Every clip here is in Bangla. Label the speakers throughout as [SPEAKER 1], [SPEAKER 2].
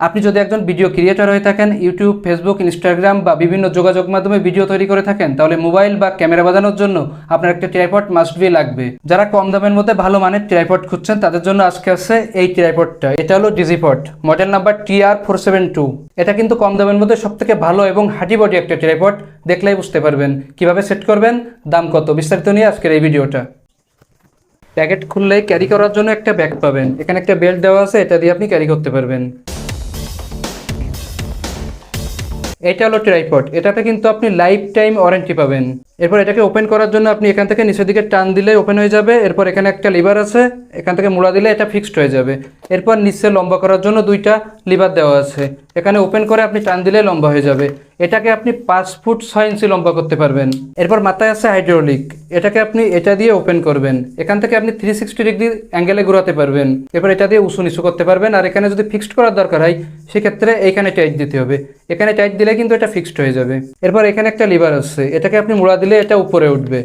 [SPEAKER 1] আপনি যদি একজন ভিডিও ক্রিয়েটর হয়ে থাকেন ইউটিউব ফেসবুক ইনস্টাগ্রাম বা বিভিন্ন যোগাযোগ মাধ্যমে ভিডিও তৈরি করে থাকেন, তাহলে মোবাইল বা ক্যামেরা বাজানোর জন্য আপনার একটা ট্রাইপড মাস্ট বি লাগবে। যারা কম দামের মধ্যে ভালো মানের ট্রাইপড খুঁজছেন, তাদের জন্য আজকে আছে এই ট্রাইপডটা এটা হলো Digipod model number T R four seven two এটা কিন্তু কম দামের মধ্যে সব থেকে ভালো এবং হার্টি বডি একটা ট্রাইপড দেখলেই বুঝতে পারবেন। কীভাবে সেট করবেন, দাম কত? বিস্তারিত নিয়ে আজকের এই ভিডিওটা। প্যাকেট খুললেই ক্যারি করার জন্য একটা ব্যাগ পাবেন। এখানে একটা বেল্ট দেওয়া আছে, এটা দিয়ে আপনি ক্যারি করতে পারবেন। এটা হলো ট্রাইপড এটাতে কিন্তু আপনি লাইফ টাইম ওয়ারেন্টি পাবেন। এরপর এটাকে ওপেন করার জন্য আপনি এখান থেকে নিচের দিকে টান দিলে ওপেন হয়ে যাবে। এরপর এখানে একটা লিভার আছে, এখান থেকে মুড়া দিলে এটা ফিক্সড হয়ে যাবে। এরপর নিচে লম্বা করার জন্য দুইটা লিভার দেওয়া আছে। এখানে ওপেন করে আপনি টান দিলে লম্বা হয়ে যাবে। এটাকে আপনি পাঁচ ফুট ছয় ইঞ্চি লম্বা করতে পারবেন। এরপর মাথায় আছে হাইড্রোলিক এটাকে আপনি এটা দিয়ে ওপেন করবেন। এখান থেকে আপনি থ্রি সিক্সটি ডিগ্রি অ্যাঙ্গেলে ঘোরাতে পারবেন। এরপর এটা দিয়ে উঁচু নিচু করতে পারবেন। আর এখানে যদি ফিক্সড করার দরকার হয়, সেক্ষেত্রে এইখানে টাইট দিতে হবে। এখানে টাইট দিলে কিন্তু এটা ফিক্সড হয়ে যাবে। এরপর এখানে একটা লিভার আছে। এটাকে আপনি মুড়া দিলে এটা উপরে উঠবে।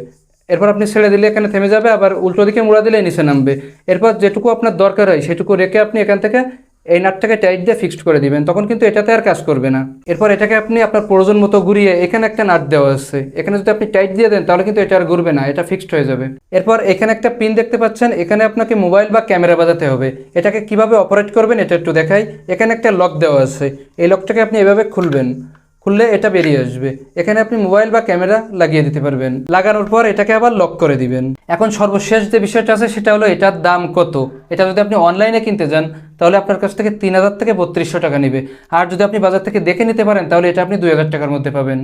[SPEAKER 1] এরপর আপনি ছেড়ে দিলে এখানে থেমে যাবে, আবার উল্টো দিকে মোড়া দিলে নিচে নামবে। এরপর যেটুকু আপনার দরকার হয়, সেটুকু রেখে আপনি এখান থেকে এই নাটটাকে টাইট দিয়ে ফিক্সড করে দিবেন। তখন কিন্তু এটাতে আর কাজ করবে না। এরপর এটাকে আপনি আপনার প্রয়োজন মতো ঘুরিয়ে এখানে একটা নাট দেওয়া আছে। এখানে যদি আপনি টাইট দিয়ে দেন, তাহলে কিন্তু এটা আর ঘুরবে না, এটা ফিক্সড হয়ে যাবে। এরপর এখানে একটা পিন দেখতে পাচ্ছেন, এখানে আপনাকে মোবাইল বা ক্যামেরা বাজাতে হবে। এটাকে কীভাবে অপারেট করবেন, এটা একটু দেখাই। এখানে একটা লক দেওয়া আছে। এই লকটাকে আপনি এভাবে খুলবেন। খুললে এটা বেরিয়ে আসবে। এখানে আপনি মোবাইল বা ক্যামেরা লাগিয়ে দিতে পারবেন। লাগানোর পর এটাকে আবার লক করে দিবেন। এখন সর্বশেষ যে বিষয়টা আছে সেটা হলো এটার দাম কত? এটা যদি আপনি অনলাইনে কিনতে যান, তাহলে আপনার কাছ থেকে তিন হাজার থেকে বত্রিশশো টাকা নেবে। আর যদি আপনি বাজার থেকে দেখে নিতে পারেন, তাহলে এটা আপনি দুই হাজার টাকার মধ্যে পাবেন।